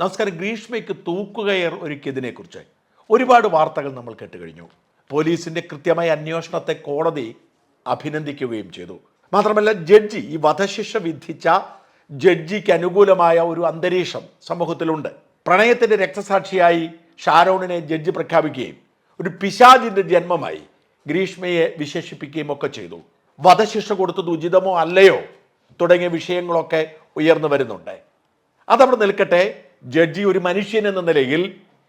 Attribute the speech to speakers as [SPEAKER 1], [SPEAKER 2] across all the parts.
[SPEAKER 1] നമസ്കാരം. ഗ്രീഷ്മയ്ക്ക് തൂക്കുകയർ ഒരുക്കിയതിനെക്കുറിച്ച് ഒരുപാട് വാർത്തകൾ നമ്മൾ കേട്ടുകഴിഞ്ഞു. പോലീസിന്റെ കൃത്യമായ അന്വേഷണത്തെ കോടതി അഭിനന്ദിക്കുകയും ചെയ്തു. മാത്രമല്ല ജഡ്ജി ഈ വധശിക്ഷ വിധിച്ച ജഡ്ജിക്ക് അനുകൂലമായ ഒരു അന്തരീക്ഷം സമൂഹത്തിലുണ്ട്. പ്രണയത്തിന്റെ രക്തസാക്ഷിയായി ഷാരോണിനെ ജഡ്ജി പ്രഖ്യാപിക്കുകയും ഒരു പിശാജിന്റെ ജന്മമായി ഗ്രീഷ്മയെ വിശേഷിപ്പിക്കുകയും ഒക്കെ ചെയ്തു. വധശിക്ഷ കൊടുത്തത് ഉചിതമോ അല്ലയോ തുടങ്ങിയ വിഷയങ്ങളൊക്കെ ഉയർന്നു വരുന്നുണ്ട്. അതവിടെ നിൽക്കട്ടെ. ജഡ്ജി ഒരു മനുഷ്യൻ എന്ന നിലയിൽ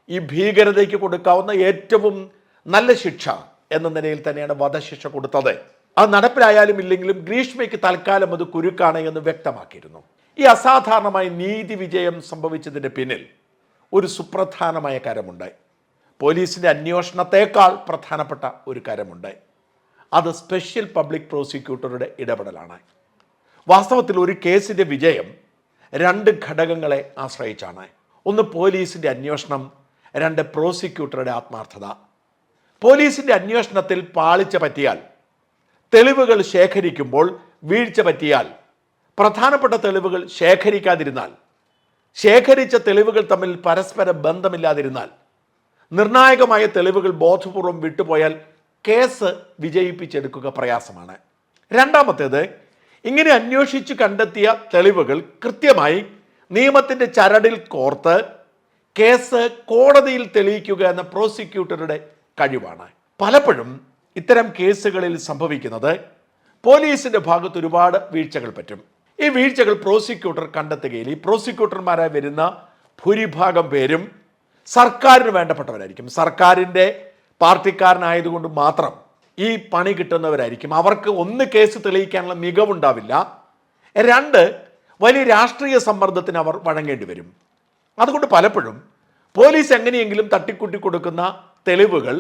[SPEAKER 1] ഈ ഭീകരതയ്ക്ക് കൊടുക്കാവുന്ന ഏറ്റവും നല്ല ശിക്ഷ എന്ന നിലയിൽ തന്നെയാണ് വധശിക്ഷ കൊടുത്തത്. അത് നടപ്പിലായാലും ഇല്ലെങ്കിലും ഗ്രീഷ്മയ്ക്ക് തൽക്കാലം അത് കുരുക്കാണ് എന്ന് വ്യക്തമാക്കിയിരുന്നു. ഈ അസാധാരണമായ നീതി വിജയം സംഭവിച്ചതിന്റെ പിന്നിൽ ഒരു സുപ്രധാനമായ കാര്യമുണ്ട് പോലീസിന്റെ അന്വേഷണത്തേക്കാൾ പ്രധാനപ്പെട്ട ഒരു കാര്യമുണ്ട് അത് സ്പെഷ്യൽ പബ്ലിക് പ്രോസിക്യൂട്ടറുടെ ഇടപെടലാണ്. വാസ്തവത്തിൽ ഒരു കേസിന്റെ വിജയം രണ്ട് ഘടകങ്ങളെ ആശ്രയിച്ചാണ്. ഒന്ന് പോലീസിന്റെ അന്വേഷണം രണ്ട് പ്രോസിക്യൂട്ടറുടെ ആത്മാർത്ഥത. പോലീസിന്റെ അന്വേഷണത്തിൽ പാളിച്ച പറ്റിയാൽ തെളിവുകൾ ശേഖരിക്കുമ്പോൾ വീഴ്ച പറ്റിയാൽ പ്രധാനപ്പെട്ട തെളിവുകൾ ശേഖരിക്കാതിരുന്നാൽ ശേഖരിച്ച തെളിവുകൾ തമ്മിൽ പരസ്പര ബന്ധമില്ലാതിരുന്നാൽ നിർണായകമായ തെളിവുകൾ ബോധപൂർവം വിട്ടുപോയാൽ കേസ് വിജയിപ്പിച്ചെടുക്കുക പ്രയാസമാണ്. രണ്ടാമത്തേത് ഇങ്ങനെ അന്വേഷിച്ച് കണ്ടെത്തിയ തെളിവുകൾ കൃത്യമായി നിയമത്തിന്റെ ചരടിൽ കോർത്ത് കേസ് കോടതിയിൽ തെളിയിക്കുക എന്ന പ്രോസിക്യൂട്ടറുടെ കഴിവാണ്. പലപ്പോഴും ഇത്തരം കേസുകളിൽ സംഭവിക്കുന്നത് പോലീസിന്റെ ഭാഗത്ത് ഒരുപാട് വീഴ്ചകൾ പറ്റും. ഈ വീഴ്ചകൾ പ്രോസിക്യൂട്ടർ കണ്ടെത്തുകയിൽ ഈ പ്രോസിക്യൂട്ടർമാരായി വരുന്ന ഭൂരിഭാഗം പേരും സർക്കാരിന് വേണ്ടപ്പെട്ടവരായിരിക്കും. സർക്കാരിന്റെ പാർട്ടിക്കാരനായതുകൊണ്ട് മാത്രം ഈ പണി കിട്ടുന്നവരായിരിക്കും. അവർക്ക് ഒന്ന് കേസ് തെളിയിക്കാനുള്ള മികവുണ്ടാവില്ല. രണ്ട് വലിയ രാഷ്ട്രീയ സമ്മർദ്ദത്തിന് അവർ വഴങ്ങേണ്ടി വരും. അതുകൊണ്ട് പലപ്പോഴും പോലീസ് എങ്ങനെയെങ്കിലും തട്ടിക്കൂട്ടി കൊടുക്കുന്ന തെളിവുകൾ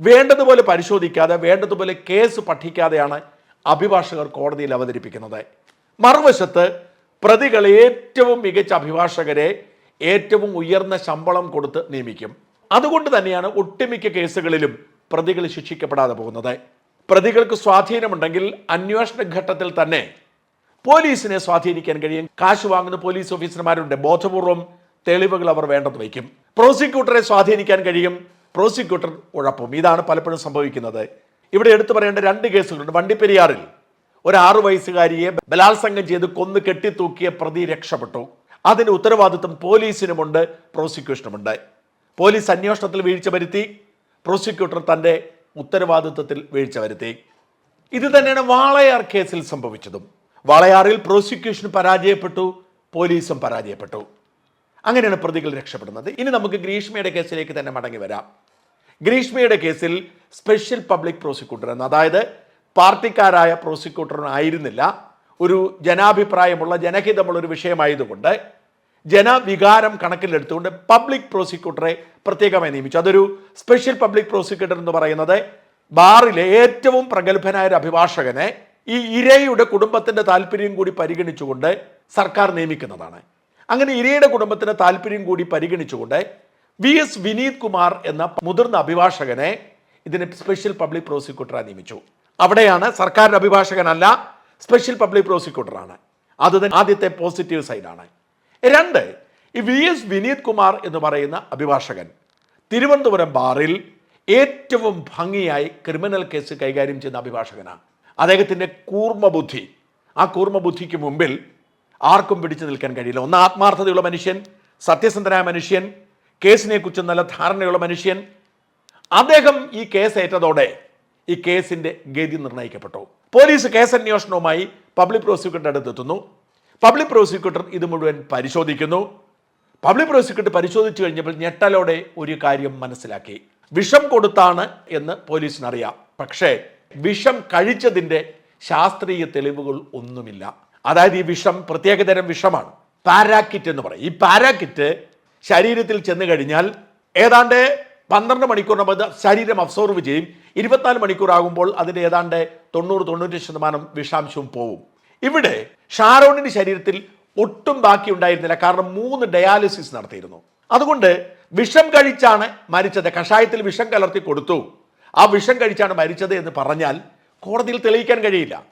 [SPEAKER 1] വേണ്ടതുപോലെ പരിശോധിക്കാതെ വേണ്ടതുപോലെ കേസ് പഠിക്കാതെയാണ് അഭിഭാഷകർ കോടതിയിൽ അവതരിപ്പിക്കുന്നത്. മറുവശത്ത് പ്രതികൾ ഏറ്റവും മികച്ച അഭിഭാഷകരെ ഏറ്റവും ഉയർന്ന ശമ്പളം കൊടുത്ത് നിയമിക്കും. അതുകൊണ്ട് തന്നെയാണ് ഒട്ടുമിക്ക കേസുകളിലും പ്രതികൾ ശിക്ഷിക്കപ്പെടാതെ പോകുന്നത്. പ്രതികൾക്ക് സ്വാധീനമുണ്ടെങ്കിൽ അന്വേഷണ ഘട്ടത്തിൽ തന്നെ പോലീസിനെ സ്വാധീനിക്കാൻ കഴിയും. കാശ് വാങ്ങുന്ന പോലീസ് ഓഫീസർമാരുണ്ട്. ബോധപൂർവം തെളിവുകൾ അവർ വേണ്ടത് വയ്ക്കും. പ്രോസിക്യൂട്ടറെ സ്വാധീനിക്കാൻ കഴിയും. പ്രോസിക്യൂട്ടർ ഉഴപ്പും. ഇതാണ് പലപ്പോഴും സംഭവിക്കുന്നത്. ഇവിടെ എടുത്തു പറയേണ്ട രണ്ട് കേസുകളുണ്ട്. വണ്ടിപ്പെരിയാറിൽ ഒരു ആറു വയസ്സുകാരിയെ ബലാത്സംഗം ചെയ്ത് കൊന്നു കെട്ടിത്തൂക്കിയ പ്രതി രക്ഷപ്പെട്ടു. അതിന് ഉത്തരവാദിത്വം പോലീസിനുമുണ്ട് പ്രോസിക്യൂഷനുമുണ്ട്. പോലീസ് അന്വേഷണത്തിൽ വീഴ്ച വരുത്തി. പ്രോസിക്യൂട്ടർ തന്റെ ഉത്തരവാദിത്വത്തിൽ വീഴ്ച വരുത്തി. ഇത് തന്നെയാണ് വാളയാർ കേസിൽ സംഭവിച്ചതും. വാളയാറിൽ പ്രോസിക്യൂഷൻ പരാജയപ്പെട്ടു പോലീസും പരാജയപ്പെട്ടു. അങ്ങനെയാണ് പ്രതികൾ രക്ഷപ്പെടുന്നത്. ഇനി നമുക്ക് ഗ്രീഷ്മയുടെ കേസിലേക്ക് തന്നെ മടങ്ങി വരാം. ഗ്രീഷ്മയുടെ കേസിൽ സ്പെഷ്യൽ പബ്ലിക് പ്രോസിക്യൂട്ടർ എന്ന് അതായത് പാർട്ടിക്കാരായ പ്രോസിക്യൂട്ടറിനായിരുന്നില്ല ഒരു ജനാഭിപ്രായമുള്ള ജനഹിതമുള്ള ഒരു വിഷയമായതുകൊണ്ട് ജനവികാരം കണക്കിലെടുത്തുകൊണ്ട് പബ്ലിക് പ്രോസിക്യൂട്ടറെ പ്രത്യേകമായി നിയമിച്ചു. അതൊരു സ്പെഷ്യൽ പബ്ലിക് പ്രോസിക്യൂട്ടർ എന്ന് പറയുന്നത് ബാറിലെ ഏറ്റവും പ്രഗത്ഭനായ ഒരു അഭിഭാഷകനെ ഈ ഇരയുടെ കുടുംബത്തിന്റെ താല്പര്യം കൂടി പരിഗണിച്ചുകൊണ്ട് സർക്കാർ നിയമിക്കുന്നതാണ്. അങ്ങനെ ഇരയുടെ കുടുംബത്തിന്റെ താല്പര്യം കൂടി പരിഗണിച്ചുകൊണ്ട് വി എസ് വിനീത് കുമാർ എന്ന മുതിർന്ന അഭിഭാഷകനെ ഇതിന് സ്പെഷ്യൽ പബ്ലിക് പ്രോസിക്യൂട്ടറായി നിയമിച്ചു. അവിടെയാണ് സർക്കാരിന്റെ അഭിഭാഷകനല്ല സ്പെഷ്യൽ പബ്ലിക് പ്രോസിക്യൂട്ടറാണ് അത് ആദ്യത്തെ പോസിറ്റീവ് സൈഡാണ് രണ്ട് ഈ വി എസ് വിനീത് കുമാർ എന്ന് പറയുന്ന അഭിഭാഷകൻ തിരുവനന്തപുരം ബാറിൽ ഏറ്റവും ഭംഗിയായി ക്രിമിനൽ കേസ് കൈകാര്യം ചെയ്യുന്ന അഭിഭാഷകനാണ്. അദ്ദേഹത്തിന്റെ കൂർമ്മബുദ്ധി ആ കൂർമ്മബുദ്ധിക്ക് മുമ്പിൽ ആർക്കും പിടിച്ചു നിൽക്കാൻ കഴിയില്ല. ഒന്ന് ആത്മാർത്ഥതയുള്ള മനുഷ്യൻ സത്യസന്ധനായ മനുഷ്യൻ കേസിനെക്കുറിച്ച് നല്ല ധാരണയുള്ള മനുഷ്യൻ. അദ്ദേഹം ഈ കേസ് ഏറ്റതോടെ ഈ കേസിന്റെ ഗതി നിർണയിക്കപ്പെട്ടു. പോലീസ് കേസ് അന്വേഷണവുമായി പബ്ലിക് പ്രോസിക്യൂട്ടറുടെ അടുത്തെത്തുന്നു. പബ്ലിക് പ്രോസിക്യൂട്ടർ ഇത് മുഴുവൻ പരിശോധിക്കുന്നു. പബ്ലിക് പ്രോസിക്യൂട്ടർ പരിശോധിച്ചു കഴിഞ്ഞപ്പോൾ ഞെട്ടലോടെ ഒരു കാര്യം മനസ്സിലാക്കി. വിഷം കൊടുത്താണ് എന്ന് പോലീസിനറിയാം. പക്ഷേ വിഷം കഴിച്ചതിന്റെ ശാസ്ത്രീയ തെളിവുകൾ ഒന്നുമില്ല. അതായത് ഈ വിഷം പ്രത്യേകതരം വിഷമാണ്. പാരാക്കിറ്റ് എന്ന് പറയും. ഈ പാരാക്കിറ്റ് ശരീരത്തിൽ ചെന്ന് കഴിഞ്ഞാൽ ഏതാണ്ട് പന്ത്രണ്ട് മണിക്കൂറിന് അത് ശരീരം അബ്സോർവ് ചെയ്യും. ഇരുപത്തിനാല് മണിക്കൂർ ആകുമ്പോൾ അതിന്റെ ഏതാണ്ട് തൊണ്ണൂറ് തൊണ്ണൂറ്റി ശതമാനം വിഷാംശവും പോവും. ഇവിടെ ഷാരോണിന്റെ ശരീരത്തിൽ ഒട്ടും ബാക്കി ഉണ്ടായിരുന്നില്ല കാരണം മൂന്ന് ഡയാലിസിസ് നടത്തിയിരുന്നു. അതുകൊണ്ട് വിഷം കഴിച്ചാണ് മരിച്ചത്. കഷായത്തിൽ വിഷം കലർത്തി കൊടുത്തു. ആ വിഷം കഴിച്ചാണ് മരിച്ചത് എന്ന് പറഞ്ഞാൽ കോടതിയിൽ തെളിയിക്കാൻ കഴിയില്ല.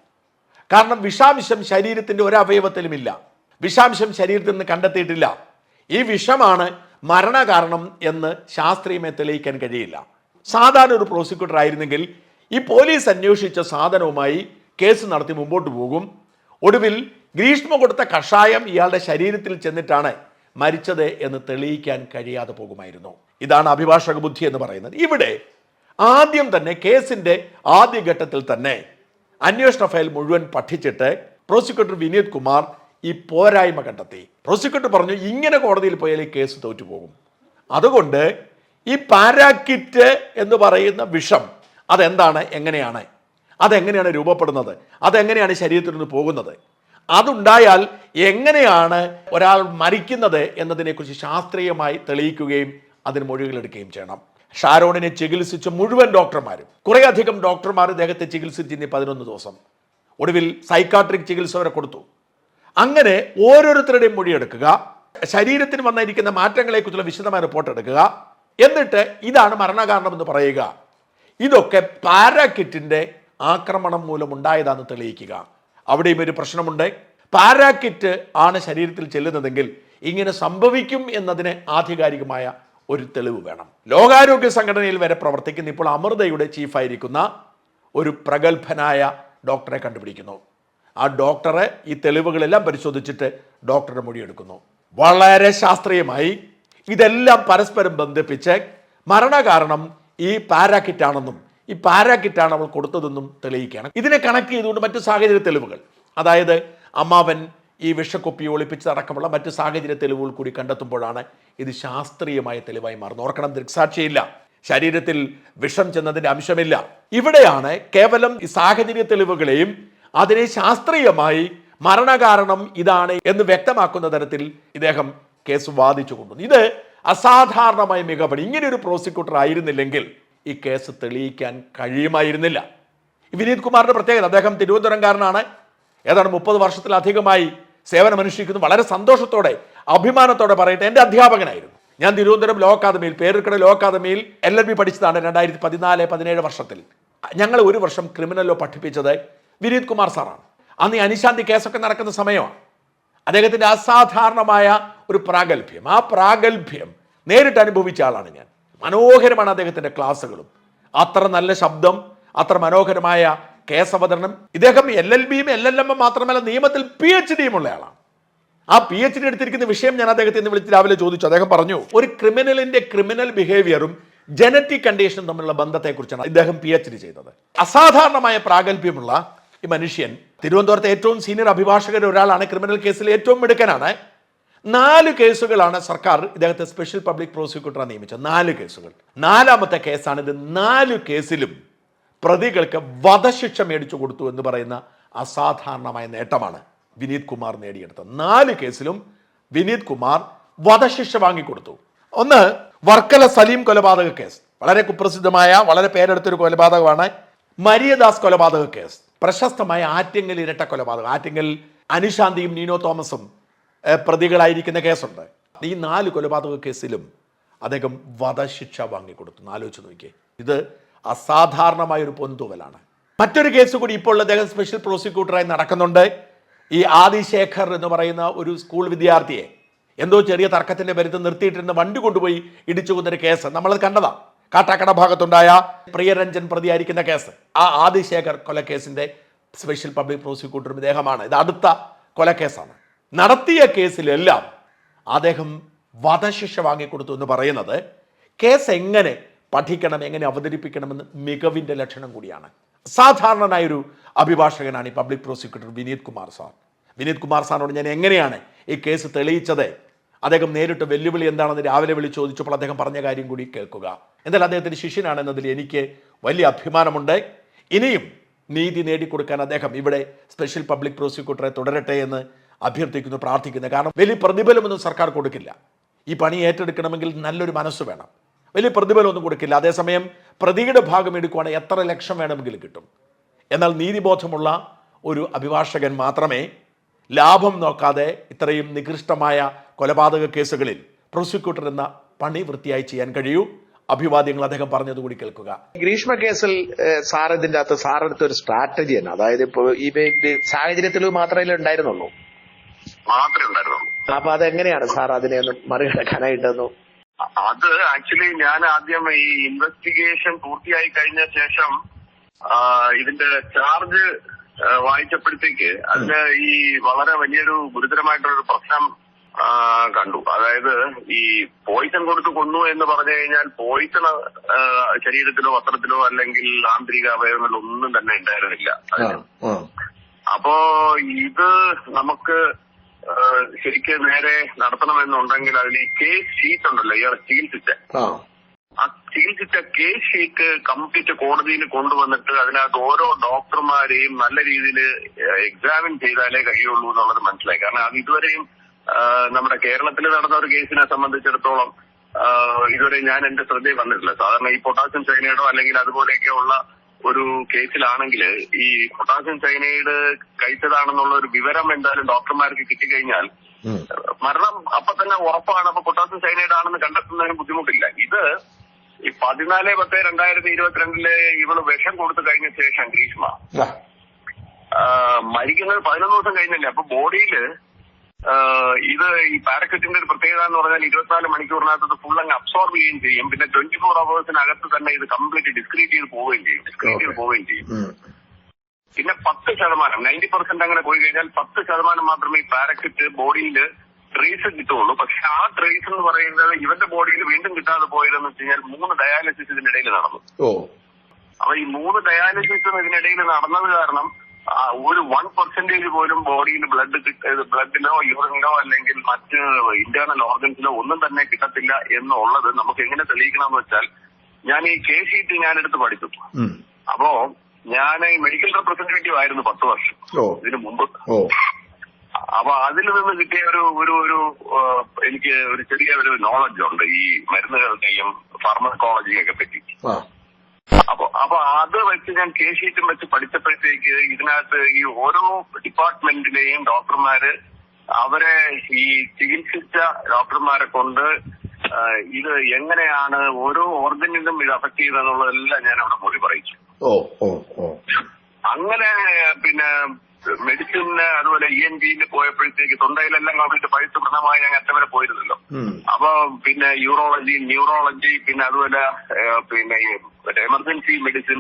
[SPEAKER 1] കാരണം വിഷാംശം ശരീരത്തിന്റെ ഒരു അവയവത്തിലുമില്ല വിഷാംശം ശരീരത്തിൽ നിന്ന് കണ്ടെത്തിയിട്ടില്ല. ഈ വിഷമാണ് മരണകാരണം എന്ന് ശാസ്ത്രീയമായി തെളിയിക്കാൻ കഴിയില്ല. സാധാരണ ഒരു പ്രോസിക്യൂട്ടർ ആയിരുന്നെങ്കിൽ ഈ പോലീസ് അന്വേഷിച്ച സാധനവുമായി കേസ് നടത്തി മുമ്പോട്ട് പോകും. ഒടുവിൽ ഗ്രീഷ്മ കൊടുത്ത കഷായം ഇയാളുടെ ശരീരത്തിൽ ചെന്നിട്ടാണ് മരിച്ചത് എന്ന് തെളിയിക്കാൻ കഴിയാതെ പോകുമായിരുന്നു. ഇതാണ് അഭിഭാഷക ബുദ്ധി എന്ന് പറയുന്നത്. ഇവിടെ ആദ്യം തന്നെ കേസിന്റെ ആദ്യഘട്ടത്തിൽ തന്നെ അന്വേഷണ ഫയൽ മുഴുവൻ പഠിച്ചിട്ട് പ്രോസിക്യൂട്ടർ വിനീത് കുമാർ ഈ പോരായ്മ കണ്ടെത്തി. പ്രോസിക്യൂട്ടർ പറഞ്ഞു ഇങ്ങനെ കോടതിയിൽ പോയാൽ ഈ കേസ് തോറ്റുപോകും. അതുകൊണ്ട് ഈ പാരാക്കിറ്റ് എന്ന് പറയുന്ന വിഷം അതെന്താണ്? എങ്ങനെയാണ്? അതെങ്ങനെയാണ് രൂപപ്പെടുന്നത്? അതെങ്ങനെയാണ് ശരീരത്തിൽ നിന്ന് പോകുന്നത്? അതുണ്ടായാൽ എങ്ങനെയാണ് ഒരാൾ മരിക്കുന്നത് എന്നതിനെക്കുറിച്ച് ശാസ്ത്രീയമായി തെളിയിക്കുകയും അതിന് മൊഴികളെടുക്കുകയും ചെയ്യണം. ഷാരോണിനെ ചികിത്സിച്ച മുഴുവൻ ഡോക്ടർമാരും കുറേയധികം ഡോക്ടർമാർ ഇദ്ദേഹത്തെ ചികിത്സിച്ചിരുന്ന പതിനൊന്ന് ദിവസം. ഒടുവിൽ സൈക്കാട്രിക് ചികിത്സ വരെ കൊടുത്തു. അങ്ങനെ ഓരോരുത്തരുടെയും മൊഴിയെടുക്കുക ശരീരത്തിന് വന്നിരിക്കുന്ന മാറ്റങ്ങളെക്കുറിച്ചുള്ള വിശദമായ റിപ്പോർട്ട് എടുക്കുക എന്നിട്ട് ഇതാണ് മരണകാരണമെന്ന് പറയുക. ഇതൊക്കെ പാരാക്കിറ്റിന്റെ ആക്രമണം മൂലം ഉണ്ടായതാണെന്ന് തെളിയിക്കുക. അവിടെയും ഒരു പ്രശ്നമുണ്ട്. പാരാക്കിറ്റ് ആണ് ശരീരത്തിൽ ചെല്ലുന്നതെങ്കിൽ ഇങ്ങനെ സംഭവിക്കും എന്നതിന് ആധികാരികമായ ഒരു തെളിവ് വേണം. ലോകാരോഗ്യ സംഘടനയിൽ വരെ പ്രവർത്തിക്കുന്ന ഇപ്പോൾ അമൃതയുടെ ചീഫായിരിക്കുന്ന ഒരു പ്രഗത്ഭനായ ഡോക്ടറെ കണ്ടുപിടിക്കുന്നു. ആ ഡോക്ടറെ ഈ തെളിവുകളെല്ലാം പരിശോധിച്ചിട്ട് ഡോക്ടറുടെ മൊഴിയെടുക്കുന്നു. വളരെ ശാസ്ത്രീയമായി ഇതെല്ലാം പരസ്പരം ബന്ധിപ്പിച്ച് മരണകാരണം ഈ പാരാക്കിറ്റ് ആണെന്നും ഈ പാരാക്കിറ്റാണ് അവൾ കൊടുത്തതെന്നും തെളിയിക്കണം ഇതിനെ കണക്ട് ചെയ്തുകൊണ്ട് മറ്റു സാഹചര്യ തെളിവുകൾ. അതായത് അമ്മാവൻ ഈ വിഷക്കൊപ്പി ഒളിപ്പിച്ച് ഒളിപ്പിച്ചതടക്കമുള്ള മറ്റ് സാഹചര്യ തെളിവുകൾ കൂടി കണ്ടെത്തുമ്പോഴാണ് ഇത് ശാസ്ത്രീയമായ തെളിവായി മാറുന്നത്. ഓർക്കണം ദൃക്സാക്ഷിയില്ല. ശരീരത്തിൽ വിഷം ചെന്നതിന്റെ അംശമില്ല. ഇവിടെയാണ് കേവലം ഈ സാഹചര്യ തെളിവുകളെയും അതിനെ ശാസ്ത്രീയമായി മരണകാരണം ഇതാണ് എന്ന് വ്യക്തമാക്കുന്ന തരത്തിൽ ഇദ്ദേഹം കേസ് വാദിച്ചു കൊണ്ടുവന്നു. ഇത് അസാധാരണമായ മികവാണ് ഇങ്ങനെ ഒരു പ്രോസിക്യൂട്ടർ ആയിരുന്നില്ലെങ്കിൽ ഈ കേസ് തെളിയിക്കാൻ കഴിയുമായിരുന്നില്ല. വിനീത് കുമാറിന്റെ പ്രത്യേകത അദ്ദേഹം തിരുവനന്തപുരംകാരനാണ്. ഏതാണ്ട് മുപ്പത് വർഷത്തിലധികമായി സേവനമനുഷ്ഠിക്കുന്നു. വളരെ സന്തോഷത്തോടെ അഭിമാനത്തോടെ പറയട്ടെ എന്റെ അധ്യാപകനായിരുന്നു. ഞാൻ തിരുവനന്തപുരം ലോ അക്കാദമിയിൽ പേരുക്കട ലോ അക്കാദമിയിൽ എൽ എൽ ബി പഠിച്ചതാണ് രണ്ടായിരത്തി പതിനാല് പതിനേഴ് വർഷത്തിൽ. ഞങ്ങൾ ഒരു വർഷം ക്രിമിനലോ പഠിപ്പിച്ചത് വിനീത് കുമാർ സാറാണ്. അന്ന് ഈ അനിശാന്തി കേസൊക്കെ നടക്കുന്ന സമയമാണ്. അദ്ദേഹത്തിന്റെ അസാധാരണമായ ഒരു പ്രാഗൽഭ്യം. ആ പ്രാഗൽഭ്യം നേരിട്ട് അനുഭവിച്ച ആളാണ് ഞാൻ. മനോഹരമാണ് അദ്ദേഹത്തിന്റെ ക്ലാസ്സുകളും. അത്ര നല്ല ശബ്ദം അത്ര മനോഹരമായ കേസ് അവതരണം ഇദ്ദേഹം എൽ എൽ ബിയും എൽ എൽ എമ്മും മാത്രമല്ല നിയമത്തിൽ പി എച്ച് ഡിയും ഉള്ള ആളാണ്. ആ പി എച്ച് ഡി എടുത്തിരിക്കുന്ന വിഷയം ഞാൻ അദ്ദേഹത്തെ ഇന്ന് വിളിച്ച് രാവിലെ ചോദിച്ചു. അദ്ദേഹം പറഞ്ഞു ഒരു ക്രിമിനലിന്റെ ക്രിമിനൽ ബിഹേവിയറും ജനറ്റിക് കണ്ടീഷനും തമ്മിലുള്ള ബന്ധത്തെക്കുറിച്ചാണ് ഇദ്ദേഹം പി എച്ച് ഡി ചെയ്തത്. അസാധാരണമായ പ്രാഗൽഭ്യമുള്ള ഈ മനുഷ്യൻ തിരുവനന്തപുരത്തെ ഏറ്റവും സീനിയർ അഭിഭാഷകരിൽ ഒരാളാണ്. ക്രിമിനൽ കേസിൽ ഏറ്റവും മിടുക്കനാണ്. നാല് കേസുകളാണ് സർക്കാർ ഇദ്ദേഹത്തെ സ്പെഷ്യൽ പബ്ലിക് പ്രോസിക്യൂട്ടറെ നിയമിച്ചത്. നാല് കേസുകൾ. നാലാമത്തെ കേസാണ് ഇത്. നാല് കേസിലും പ്രതികൾക്ക് വധശിക്ഷ മേടിച്ചു കൊടുത്തു എന്ന് പറയുന്ന അസാധാരണമായ നേട്ടമാണ് വിനീത് കുമാർ നേടിയെടുത്തത്. നാല് കേസിലും വിനീത് കുമാർ വധശിക്ഷ വാങ്ങിക്കൊടുത്തു. ഒന്ന് വർക്കല സലീം കൊലപാതക കേസ്. വളരെ കുപ്രസിദ്ധമായ വളരെ പേരെടുത്തൊരു കൊലപാതകമാണ് മരിയദാസ് കൊലപാതക കേസ്. പ്രശസ്തമായ ആറ്റിങ്ങൽ ഇരട്ട കൊലപാതകം. ആറ്റിങ്ങൽ അനുശാന്തിയും നീനോ തോമസും പ്രതികളായിരിക്കുന്ന കേസുണ്ട്. ഈ നാല് കൊലപാതക കേസിലും അദ്ദേഹം വധശിക്ഷ വാങ്ങിക്കൊടുത്തു. ആലോചിച്ച് നോക്കിയേ. ഇത് അസാധാരണമായ ഒരു പൊന്തൂവലാണ് മറ്റൊരു കേസ് കൂടി ഇപ്പോൾ അദ്ദേഹം സ്പെഷ്യൽ പ്രോസിക്യൂട്ടറായി നടക്കുന്നുണ്ട്. ഈ ആദിശേഖർ എന്ന് പറയുന്ന ഒരു സ്കൂൾ വിദ്യാർത്ഥിയെ എന്തോ ചെറിയ തർക്കത്തിന്റെ പരിധി നിർത്തിയിട്ടിരുന്ന വണ്ടി കൊണ്ടുപോയി ഇടിച്ചു കൊന്നൊരു കേസ്. നമ്മളത് കണ്ടതാ. കാട്ടാക്കട ഭാഗത്തുണ്ടായ പ്രിയരഞ്ജൻ പ്രതിയായിരിക്കുന്ന കേസ്. ആ ആദിശേഖർ കൊലക്കേസിന്റെ സ്പെഷ്യൽ പബ്ലിക് പ്രോസിക്യൂട്ടറും ഇദ്ദേഹമാണ്. ഇത് അടുത്ത കൊലക്കേസാണ്. നടത്തിയ കേസിലെല്ലാം അദ്ദേഹം വധശിക്ഷ വാങ്ങിക്കൊടുത്തു എന്ന് പറയുന്നത് കേസ് എങ്ങനെ പഠിക്കണം എങ്ങനെ അവതരിപ്പിക്കണമെന്ന് മികവിന്റെ ലക്ഷണം കൂടിയാണ്. സാധാരണനായൊരു അഭിഭാഷകനാണ് ഈ public prosecutor Vineeth Kumar sir. Vineeth Kumar സാറിനോട് ഞാൻ എങ്ങനെയാണ് ഈ കേസ് തെളിയിച്ചത്? അദ്ദേഹം നേരിട്ട് വെല്ലുവിളി എന്താണെന്ന് രാവിലെ വിളി ചോദിച്ചപ്പോൾ അദ്ദേഹം പറഞ്ഞ കാര്യം കൂടി കേൾക്കുക. എന്നാൽ അദ്ദേഹത്തിന്റെ ശിഷ്യനാണെന്നതിൽ എനിക്ക് വലിയ അഭിമാനമുണ്ട്. ഇനിയും നീതി നേടിക്കൊടുക്കാൻ അദ്ദേഹം ഇവിടെ സ്പെഷ്യൽ പബ്ലിക് പ്രോസിക്യൂട്ടറെ തുടരട്ടെ എന്ന് അഭ്യർത്ഥിക്കുന്നു പ്രാർത്ഥിക്കുന്നു. കാരണം വലിയ പ്രതിഫലമൊന്നും സർക്കാർ കൊടുക്കില്ല. ഈ പണി ഏറ്റെടുക്കണമെങ്കിൽ നല്ലൊരു മനസ്സ് വേണം. വലിയ പ്രതിഫലമൊന്നും കൊടുക്കില്ല. അതേസമയം പ്രതിയുടെ ഭാഗം എടുക്കുവാണെങ്കിൽ എത്ര ലക്ഷം വേണമെങ്കിലും കിട്ടും. എന്നാൽ നീതിബോധമുള്ള ഒരു അഭിഭാഷകൻ മാത്രമേ ലാഭം നോക്കാതെ ഇത്രയും നികൃഷ്ടമായ കൊലപാതക കേസുകളിൽ പ്രോസിക്യൂട്ടർ എന്ന പണി വൃത്തിയായി ചെയ്യാൻ കഴിയൂ. അഭിവാദ്യങ്ങൾ അദ്ദേഹം പറഞ്ഞതുകൂടി കേൾക്കുക.
[SPEAKER 2] ഗ്രീഷ്മ കേസിൽ സാർ ഇതിന്റെ അകത്ത് സാറെടുത്ത ഒരു സ്ട്രാറ്റജി തന്നെ. അതായത് ഇപ്പോൾ ഈ സാഹചര്യത്തിൽ മാത്രമേ ഉണ്ടായിരുന്നുള്ളൂ.
[SPEAKER 3] മാത്രമേ ഉണ്ടായിരുന്നുള്ളൂ.
[SPEAKER 2] അപ്പൊ അതെങ്ങനെയാണ് സാർ അതിനെ ഒന്ന് മറികടക്കാനായിട്ടൊന്നു?
[SPEAKER 3] അത് ആക്ച്വലി ഞാൻ ആദ്യം ഈ ഇൻവെസ്റ്റിഗേഷൻ പൂർത്തിയായി കഴിഞ്ഞ ശേഷം ഇതിന്റെ ചാർജ് വായിച്ചപ്പോഴത്തേക്ക് അതിന് ഈ വളരെ വലിയൊരു ഗുരുതരമായിട്ടുള്ളൊരു പ്രശ്നം കണ്ടു. അതായത് ഈ പോയിസൺ കൊടുത്ത് കൊന്നു എന്ന് പറഞ്ഞു കഴിഞ്ഞാൽ പോയിസൺ ശരീരത്തിലോ വസ്ത്രത്തിലോ അല്ലെങ്കിൽ ആന്തരിക അവയവങ്ങളിലോ ഒന്നും തന്നെ ഉണ്ടായിരുന്നില്ല. അപ്പോ ഇത് നമുക്ക് ശരിക്ക് നേരെ നടത്തണമെന്നുണ്ടെങ്കിൽ അതിൽ ഈ കേസ് ഷീറ്റ് ഉണ്ടല്ലോ ഇയാൾ ചികിത്സിച്ച
[SPEAKER 2] ആ.
[SPEAKER 3] ആ ചികിത്സിച്ച കേസ് ഷീറ്റ് കംപ്ലീറ്റ് കോടതിയിൽ കൊണ്ടുവന്നിട്ട് അതിനകത്ത് ഓരോ ഡോക്ടർമാരെയും നല്ല രീതിയിൽ എക്സാമിൻ ചെയ്താലേ കഴിയുള്ളൂ എന്നുള്ളത് മനസ്സിലായി. കാരണം അത് ഇതുവരെയും നമ്മുടെ കേരളത്തിൽ നടന്ന ഒരു കേസിനെ സംബന്ധിച്ചിടത്തോളം ഇതുവരെ ഞാൻ എന്റെ ശ്രദ്ധയിൽ വന്നിട്ടില്ല. സാധാരണ ഈ പൊട്ടാസ്യം സൈനൈഡോ അല്ലെങ്കിൽ അതുപോലെയൊക്കെയുള്ള ഒരു കേസിലാണെങ്കിൽ ഈ പൊട്ടാസ്യം സൈനൈഡ് കഴിച്ചതാണെന്നുള്ള ഒരു വിവരം എന്തായാലും ഡോക്ടർമാർക്ക് കിട്ടിക്കഴിഞ്ഞാൽ. മരണം അപ്പൊ തന്നെ ഉറപ്പാണ്. അപ്പൊ പൊട്ടാസ്യം സൈനൈഡ് ആണെന്ന് കണ്ടെത്തുന്നതിന് ബുദ്ധിമുട്ടില്ല. ഇത് ഈ പതിനാല് പത്ത് രണ്ടായിരത്തി ഇരുപത്തിരണ്ടിൽ ഇവൾ വിഷം കൊടുത്തു കഴിഞ്ഞ ശേഷം ഗ്രീഷ്മ. മരിക്കുന്നത് പതിനൊന്ന് ദിവസം കഴിഞ്ഞല്ലേ? അപ്പൊ ബോഡിയിൽ ഇത് ഈ പാരക്യൂറ്റിന്റെ ഒരു പ്രത്യേകത എന്ന് പറഞ്ഞാൽ ഇരുപത്തിനാല് മണിക്കൂറിനകത്ത് ഫുൾ അങ്ങ് അബ്സോർബ് ചെയ്യുകയും ചെയ്യും. പിന്നെ ട്വന്റി ഫോർ അവേഴ്സിനകത്ത് തന്നെ ഇത് കംപ്ലീറ്റ് ഡിസ്ക്രീറ്റ് ചെയ്ത് പോവുകയും ചെയ്യും. ഡിസ്ക്രീറ്റ് ചെയ്ത് പോവുകയും ചെയ്യും. പിന്നെ പത്ത് ശതമാനം നയന്റി പെർസെന്റ് അങ്ങനെ പോയി കഴിഞ്ഞാൽ പത്ത് ശതമാനം മാത്രമേ ഈ പാരക്കറ്റ് ബോഡിയിൽ ട്രേസ് കിട്ടുള്ളൂ പക്ഷെ ആ ട്രേസ് എന്ന് പറയുന്നത് ഇവന്റെ ബോഡിയിൽ വീണ്ടും കിട്ടാതെ പോയതെന്ന് വെച്ച് കഴിഞ്ഞാൽ മൂന്ന് ഡയാലിസിസ് ഇതിനിടയിൽ നടന്നു. അപ്പൊ ഈ മൂന്ന് ഡയാലിസിസും ഇതിനിടയിൽ നടന്നത് കാരണം ഒരു വൺ പെർസെന്റേജ് പോലും ബോഡിയിൽ ബ്ലഡ് ബ്ലഡിലോ യൂറിനിലോ അല്ലെങ്കിൽ മറ്റ് ഇന്റേണൽ ഓർഗൻസിലോ ഒന്നും തന്നെ കിട്ടത്തില്ല എന്നുള്ളത് നമുക്ക് എങ്ങനെ തെളിയിക്കണമെന്ന് വെച്ചാൽ ഞാൻ ഈ കെ സി ടി ഞാനെടുത്ത് പഠിച്ചു. അപ്പോ ഞാൻ ഈ മെഡിക്കൽ റെപ്രസെന്റേറ്റീവ് ആയിരുന്നു പത്ത് വർഷം. ഇതിനു മുമ്പ്. അപ്പൊ അതിൽ നിന്ന് കിട്ടിയ ഒരു ഒരു ഒരു എനിക്ക് ഒരു ചെറിയ ഒരു നോളജ് ഉണ്ട് ഈ മരുന്നുകളുടെയും ഫാർമക്കോളജിയൊക്കെ പറ്റി. അപ്പൊ അപ്പൊ അത് വെച്ച് ഞാൻ കെ ഷീറ്റും വെച്ച് പഠിച്ചപ്പോഴത്തേക്ക് ഇതിനകത്ത് ഈ ഓരോ ഡിപ്പാർട്ട്മെന്റിലെയും ഡോക്ടർമാര് അവരെ ഈ ചികിത്സിച്ച ഡോക്ടർമാരെ കൊണ്ട് ഇത് എങ്ങനെയാണ് ഓരോ ഓർഗനിസം ഇത് അഫക്ട് ചെയ്തതെന്നുള്ളതെല്ലാം ഞാൻ അവിടെ മൊഴി പറയിച്ചു. അങ്ങനെ പിന്നെ മെഡിസിന് അതുപോലെ ഇ എൻ ജിയിൽ പോയപ്പോഴത്തേക്ക് തൊണ്ടയിലെല്ലാം കംപ്ലീറ്റ് ഞാൻ അറ്റവരെ പോയിരുന്നല്ലോ.
[SPEAKER 2] ഉം.
[SPEAKER 3] അപ്പൊ പിന്നെ യൂറോളജി ന്യൂറോളജി പിന്നെ അതുപോലെ പിന്നെ എമർജൻസി മെഡിസിൻ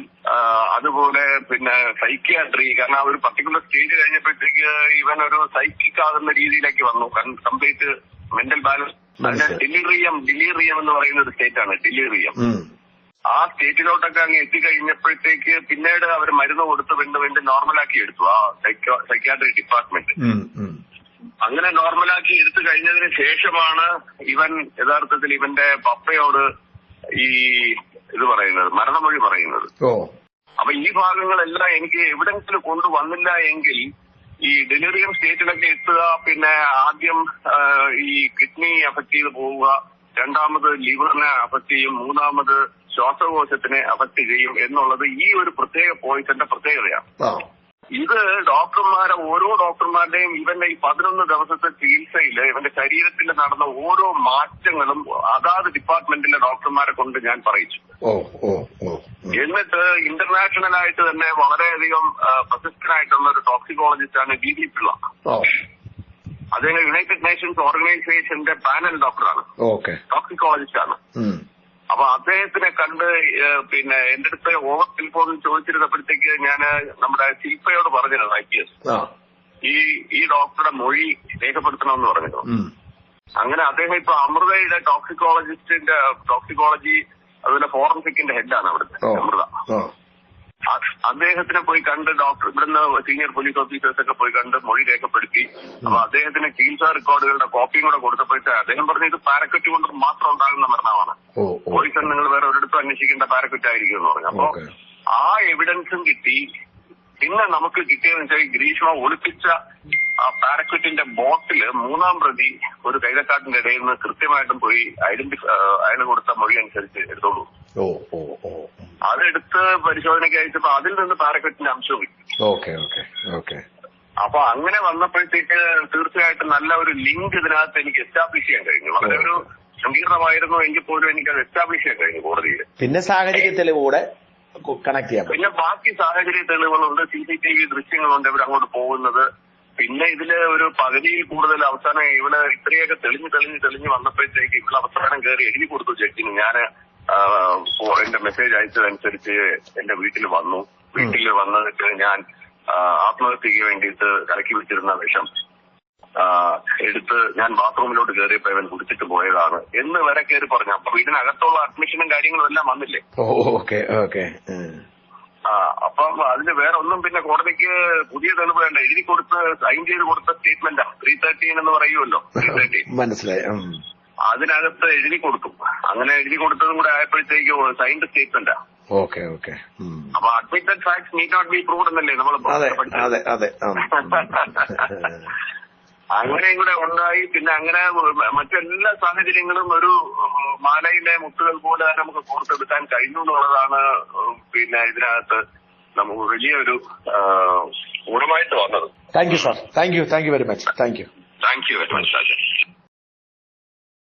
[SPEAKER 3] അതുപോലെ പിന്നെ സൈക്യാട്രി കാരണം ആ ഒരു പർട്ടിക്കുലർ സ്റ്റേജ് കഴിഞ്ഞപ്പോഴത്തേക്ക് ഇവൻ ഒരു സൈക്കിക് ആകുന്ന രീതിയിലേക്ക് വന്നു complete mental balance. Delirium delirium എന്ന് പറയുന്ന ഒരു സ്റ്റേറ്റ് ആണ് ഡിലിറിയം. ആ സ്റ്റേറ്റിലോട്ടൊക്കെ അങ്ങ് എത്തിക്കഴിഞ്ഞപ്പോഴത്തേക്ക് പിന്നീട് അവർ മരുന്ന് കൊടുത്ത് വീണ്ടും വീണ്ടും നോർമലാക്കി എടുത്തു ആ സൈക്യാട്രി ഡിപ്പാർട്ട്മെന്റ്. അങ്ങനെ നോർമലാക്കി എടുത്തു കഴിഞ്ഞതിന് ശേഷമാണ് ഇവൻ യഥാർത്ഥത്തിൽ ഇവന്റെ പപ്പയോട് ഈ ഇത് പറയുന്നത് മരണമൊഴി പറയുന്നത്. അപ്പൊ ഈ ഭാഗങ്ങളെല്ലാം എനിക്ക് എവിടെങ്കിലും കൊണ്ടുവന്നില്ല എങ്കിൽ ഈ ഡെലിവറിയം സ്റ്റേറ്റിലൊക്കെ എത്തുക പിന്നെ ആദ്യം ഈ കിഡ്നി അഫക്ട് ചെയ്ത് പോവുക രണ്ടാമത് ലിവറിനെ അഫക്ട് ചെയ്യും മൂന്നാമത് ശ്വാസകോശത്തിനെ അഫക്ട് ചെയ്യും എന്നുള്ളത് ഈ ഒരു പ്രത്യേക പോയിന്റിന്റെ പ്രത്യേകതയാണ്. ഇത് ഡോക്ടർമാരെ ഓരോ ഡോക്ടർമാരുടെയും ഇവന്റെ ഈ പതിനൊന്ന് ദിവസത്തെ ചികിത്സയിൽ ഇവന്റെ ശരീരത്തിൽ നടന്ന ഓരോ മാറ്റങ്ങളും അതാത് ഡിപ്പാർട്ട്മെന്റിലെ ഡോക്ടർമാരെ കൊണ്ട് ഞാൻ പറയിച്ചു. എന്നിട്ട് ഇന്റർനാഷണൽ ആയിട്ട് തന്നെ വളരെയധികം പ്രശസ്തനായിട്ടുള്ള ഒരു ടോക്സിക്കോളജിസ്റ്റ് ആണ് ഡി ഡി പിള്ള. അദ്ദേഹം യുണൈറ്റഡ് നേഷൻസ് ഓർഗനൈസേഷന്റെ പാനൽ ഡോക്ടറാണ്. ടോക്സിക്കോളജിസ്റ്റ് ആണ്. അപ്പൊ അദ്ദേഹത്തിനെ കണ്ട് പിന്നെ എന്റെ അടുത്ത് ഓവർ ടെലിഫോൺ ചോദിച്ചിരുന്നപ്പോഴത്തേക്ക് ഞാൻ നമ്മുടെ ശില്പയോട് പറഞ്ഞിരുന്നു ഐ പി എസ് ഈ ഈ ഡോക്ടറുടെ മൊഴി രേഖപ്പെടുത്തണമെന്ന് പറഞ്ഞിരുന്നു. അങ്ങനെ അദ്ദേഹം ഇപ്പൊ അമൃതയുടെ ടോക്സിക്കോളജിസ്റ്റിന്റെ ടോക്സിക്കോളജി അതുപോലെ ഫോറൻസിക്കിന്റെ ഹെഡാണ് അവിടുത്തെ അമൃത. അദ്ദേഹത്തിനെ പോയി കണ്ട് ഡോക്ടർ ഇവിടുന്ന് സീനിയർ പോലീസ് ഓഫീസേഴ്സൊക്കെ പോയി കണ്ട് മൊഴി രേഖപ്പെടുത്തി. അപ്പൊ അദ്ദേഹത്തിന് ചികിത്സാ റെക്കോർഡുകളുടെ കോപ്പിയും കൂടെ കൊടുത്തപ്പോഴത്തെ അദ്ദേഹം പറഞ്ഞു ഇത് പാരക്കറ്റ് കൊണ്ട് മാത്രം ഉണ്ടാകുന്ന മരണമാണ്. പോയിസൺ നിങ്ങൾ വേറെ ഒരിടത്തും അന്വേഷിക്കേണ്ട പാരക്കറ്റ് ആയിരിക്കും എന്ന് പറഞ്ഞു. അപ്പൊ ആ എവിഡൻസും കിട്ടി. പിന്നെ നമുക്ക് കിട്ടിയതെന്ന് വെച്ചാൽ ഗ്രീഷ്മ ഒളിപ്പിച്ച ആ പാരക്വറ്റിന്റെ ബോട്ടിൽ മൂന്നാം പ്രതി ഒരു കൈതക്കാട്ടിന്റെ ഇടയിൽ നിന്ന് കൃത്യമായിട്ടും പോയി ഐഡന്റിഫൈ അയാൾ കൊടുത്ത മൊഴി അനുസരിച്ച് എടുത്തോളൂ.
[SPEAKER 2] ഓ ഓ ഓ.
[SPEAKER 3] അതെടുത്ത് പരിശോധനയ്ക്ക് അയച്ചപ്പോ അതിൽ നിന്ന് പാരക്വറ്റിന്റെ അംശവും
[SPEAKER 2] ഓക്കെ ഓക്കെ ഓക്കെ.
[SPEAKER 3] അപ്പൊ അങ്ങനെ വന്നപ്പോഴത്തേക്ക് തീർച്ചയായിട്ടും നല്ല ഒരു ലിങ്ക് ഇതിനകത്ത് എനിക്ക് എസ്റ്റാബ്ലിഷ് ചെയ്യാൻ കഴിഞ്ഞു. വളരെ ഒരു സങ്കീർണമായിരുന്നു എങ്കിൽ പോലും എനിക്ക് അത് എസ്റ്റാബ്ലിഷ് ചെയ്യാൻ കഴിഞ്ഞു കോടതിയിൽ.
[SPEAKER 2] പിന്നെ സാഹചര്യത്തിൽ കൂടെ കണക്ട് ചെയ്യാം
[SPEAKER 3] പിന്നെ ബാക്കി സാഹചര്യ തെളിവുകളുണ്ട് സി സി ടി വി ദൃശ്യങ്ങളുണ്ട് ഇവർ അങ്ങോട്ട് പോകുന്നത്. പിന്നെ ഇതിൽ ഒരു പകുതിയിൽ കൂടുതൽ അവസാനം ഇവിടെ ഇത്രയൊക്കെ തെളിഞ്ഞ് തെളിഞ്ഞ് തെളിഞ്ഞ് വന്നപ്പോഴത്തേക്ക് ഇവിടെ അവസാനം കയറി എഴുതി കൊടുത്തു ജഡ്ജിന്. ഓ, എന്റെ മെസ്സേജ് അയച്ചതനുസരിച്ച് എന്റെ വീട്ടിൽ വന്നു. വീട്ടിൽ വന്നിട്ട് ഞാൻ ആത്മഹത്യക്ക് വേണ്ടിയിട്ട് കലക്കി വെച്ചിരുന്ന വിഷം എടുത്ത് ഞാൻ ബാത്റൂമിലോട്ട് കയറിയപ്പോ ഇവൻ കുടിച്ചിട്ട് പോയതാണ്. എന്ന് വരെ കയറി പറഞ്ഞു. അപ്പൊ വീടിനകത്തുള്ള അഡ്മിഷനും കാര്യങ്ങളും എല്ലാം വന്നില്ലേ?
[SPEAKER 2] Okay okay.
[SPEAKER 3] ആ. അപ്പം അതിന് വേറെ ഒന്നും പിന്നെ കോടതിക്ക് പുതിയ തെളിവ് വേണ്ട. എഴുതി കൊടുത്ത് സൈൻ ചെയ്ത് കൊടുത്ത സ്റ്റേറ്റ്മെന്റാ ത്രീ തേർട്ടീൻ എന്ന് പറയുമല്ലോ. ത്രീ തേർട്ടീൻ
[SPEAKER 2] മനസ്സിലായി.
[SPEAKER 3] അതിനകത്ത് എഴുതി കൊടുക്കും അങ്ങനെ എഴുതി കൊടുത്തതും കൂടെ ആയപ്പോഴത്തേക്ക് സൈൻഡ് സ്റ്റേറ്റ്മെന്റാ
[SPEAKER 2] ഓക്കെ ഓക്കെ.
[SPEAKER 3] അപ്പൊ admitted facts need not be proved എന്നല്ലേ നമ്മൾ
[SPEAKER 2] അതെ അതെ.
[SPEAKER 3] അങ്ങനെയും കൂടെ ഉണ്ടായി. പിന്നെ അങ്ങനെ മറ്റെല്ലാ സാഹചര്യങ്ങളും ഒരു മാലയിലെ മുത്തുകൾ പോലെ തന്നെ നമുക്ക് കോർത്തെടുക്കാൻ കഴിഞ്ഞു എന്നുള്ളതാണ് പിന്നെ ഇതിനകത്ത് നമുക്ക് വലിയൊരു ഗുണമായിട്ട് വന്നത്.
[SPEAKER 2] Thank you sir thank you thank you very much thank you
[SPEAKER 3] thank you very much Rajan